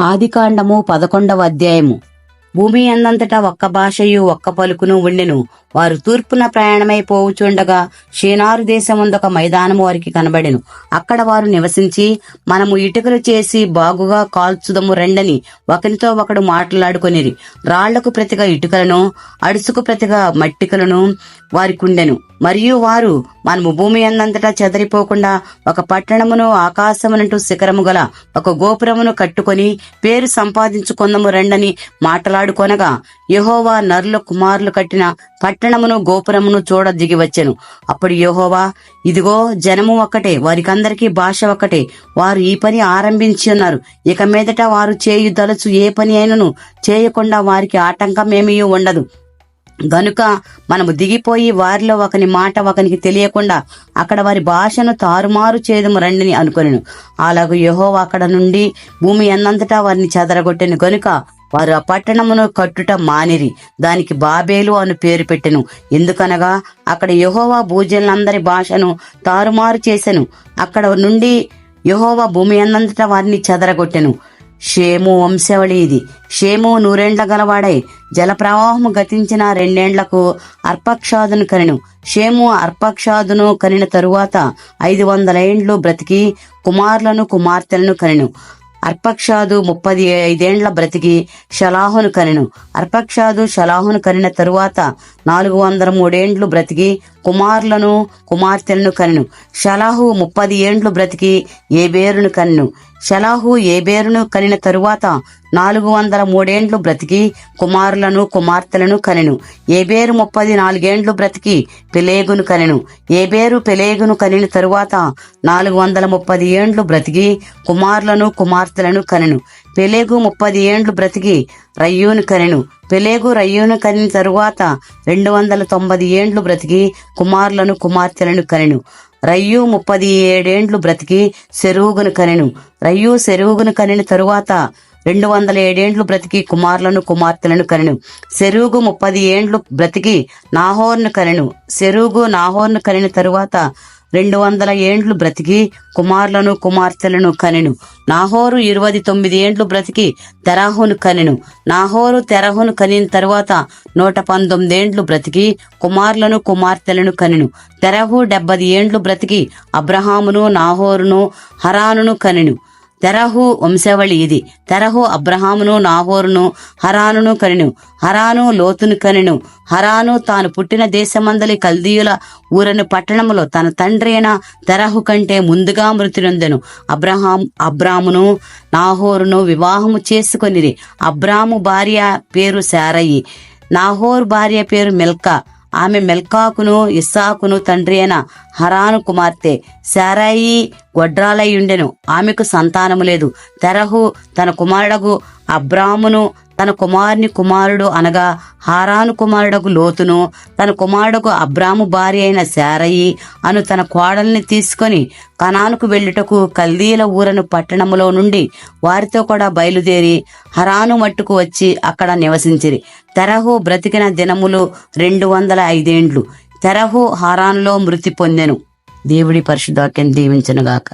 ఆదికాండము పదకొండవ అధ్యాయము. భూమి అందంతటా ఒక్క భాషయు ఒక్క పలుకును ఉండెను. వారు తూర్పున ప్రయాణమై పోవుచుండగా షీనారు దేశముందొక మైదానము వారికి కనబడెను. అక్కడ వారు నివసించి మనము ఇటుకలు చేసి బాగుగా కాల్చుదము రెండని ఒకరితో ఒకడు మాట్లాడుకొనిరి. రాళ్ళకు ప్రతిగా ఇటుకలను అడుసుకు ప్రతిగా మట్టికలను వారికుండెను మరియు వారు మనము భూమి అందంతటా చెదరిపోకుండా ఒక పట్టణమును ఆకాశమునంటూ శిఖరము గల ఒక గోపురమును కట్టుకొని పేరు సంపాదించుకొందము రెండని మాట్లాడుకొనగా యహోవా నరుల కుమారులు కట్టిన పట్టణమును గోపురమును చూడ దిగి వచ్చెను. అప్పుడు యహోవా ఇదిగో జనము ఒక్కటే వారికందరికీ భాష ఒక్కటే వారు ఈ పని ఆరంభించి ఉన్నారు. ఇక మీదట వారు చేయుదలచు ఏ పని అయినను చేయకుండా వారికి ఆటంకమేమీ ఉండదు. గనుక మనము దిగిపోయి వారిలో ఒకని మాట ఒకనికి తెలియకుండా అక్కడ వారి భాషను తారుమారు చేయదము రండిని అనుకొనిను. అలాగ యహో అక్కడ నుండి భూమి అన్నంతటా వారిని చెదరగొట్టెను. గనుక వారు ఆ పట్టణమును కట్టుట మానిరి. దానికి బాబేలు అని పేరు పెట్టెను. ఎందుకనగా అక్కడ యహోవా భూజనులందరి భాషను తారుమారు చేసెను. అక్కడ నుండి యహోవా భూమి అన్నంతటా వారిని చెదరగొట్టెను. షేము వంశావళి ఇది షేము నూరేండ్ల గలవాడై జలప్రవాహము గతించిన రెండేండ్లకు అర్పక్షాదును కనిను. షేము అర్పక్షాదును కనిన తరువాత ఐదు వందల ఏండ్లు బ్రతికి కుమారులను కుమార్తెలను కనెను. అర్పక్షాదు ముప్పది ఐదేండ్ల బ్రతికి షలాహును కనెను. అర్పక్షాదు షలాహును కనిన తరువాత నాలుగు వందల మూడేండ్లు బ్రతికి కుమారులను కుమార్తెలను కనెను. షలాహు ముప్పది ఏండ్లు బ్రతికి ఏబేరును కనెను. షలాహు ఏబేరును కనిన తరువాత నాలుగు వందల మూడేండ్లు బ్రతికి కుమారులను కుమార్తెలను కనెను. ఏబేరు ముప్పది నాలుగేండ్లు బ్రతికి పెలేగును కనెను. ఏబేరు పెలేగును కనిన తరువాత నాలుగు వందల ముప్పది ఏండ్లు బ్రతికి కుమారులను కుమార్తెలను కనెను. పెలేగు ముప్పది ఏండ్లు బ్రతికి రయ్యూను కనెను. పెలేగు రయ్యూను కనిన తరువాత రెండు వందల తొంభై ఏండ్లు బ్రతికి కుమారులను కుమార్తెలను కనెను. రయ్యు ముప్పది ఏడేండ్లు బ్రతికి సెరువుగును కనెను. రయ్యు సెరువుగును కనిన తరువాత రెండు వందల ఏడేండ్లు బ్రతికి కుమారులను కుమార్తెలను కనెను. సెరుగు ముప్పది ఏండ్లు బ్రతికి నాహోర్ను కనెను. సెరుగు నాహోర్ను కనిన తరువాత రెండు వందల ఏండ్లు బ్రతికి కుమారులను కుమార్తెలను కనెను. నాహోరు ఇరవై తొమ్మిది ఏండ్లు బ్రతికి తెరాహును కనెను. నాహోరు తెరహును కనిన తరువాత నూట పంతొమ్మిది ఏండ్లు బ్రతికి కుమారులను కుమార్తెలను కనెను. తెరహు డెబ్బది ఏండ్లు బ్రతికి అబ్రహామును నాహోరును హరానును కనెను. తెరహు వంశవళి ఇది. తెరహు అబ్రహామును నాహోరును హరానును కనిను. హరాను లోతును కనిను. హరాను తాను పుట్టిన దేశమందలి కల్దీయుల ఊరను పట్టణములో తన తండ్రి అయిన తెరహు కంటే ముందుగా మృతినొందెను. అబ్రహాం అబ్రామును నాహోరును వివాహము చేసుకొనిరి. అబ్రాము భార్య పేరు శారయి. నాహోర్ భార్య పేరు మిల్కా. ఆమె మెల్కాకును ఇస్సాకును తండ్రి అయిన హరాను కుమార్తె శారాయి గొడ్రాలయ్యుండెను. ఆమెకు సంతానము లేదు. తెరహు తన కుమారుడగు అబ్రామును తన కుమారుని కుమారుడు అనగా హారాను కుమారుడకు లోతును తన కుమారుడకు అబ్రాము భార్య అయిన శారయి అను తన కోడల్ని తీసుకొని కనానుకు వెళ్ళుటకు కల్దీల ఊరను పట్టణములో నుండి వారితో కూడా బయలుదేరి హరాను మట్టుకు వచ్చి అక్కడ నివసించిరి. తెరహు బ్రతికిన దినములు రెండు వందల ఐదేండ్లు. తెరహు హారాన్లో మృతి పొందెను. దేవుడి పరిశుద్ధాక్యం దీవించనుగాక.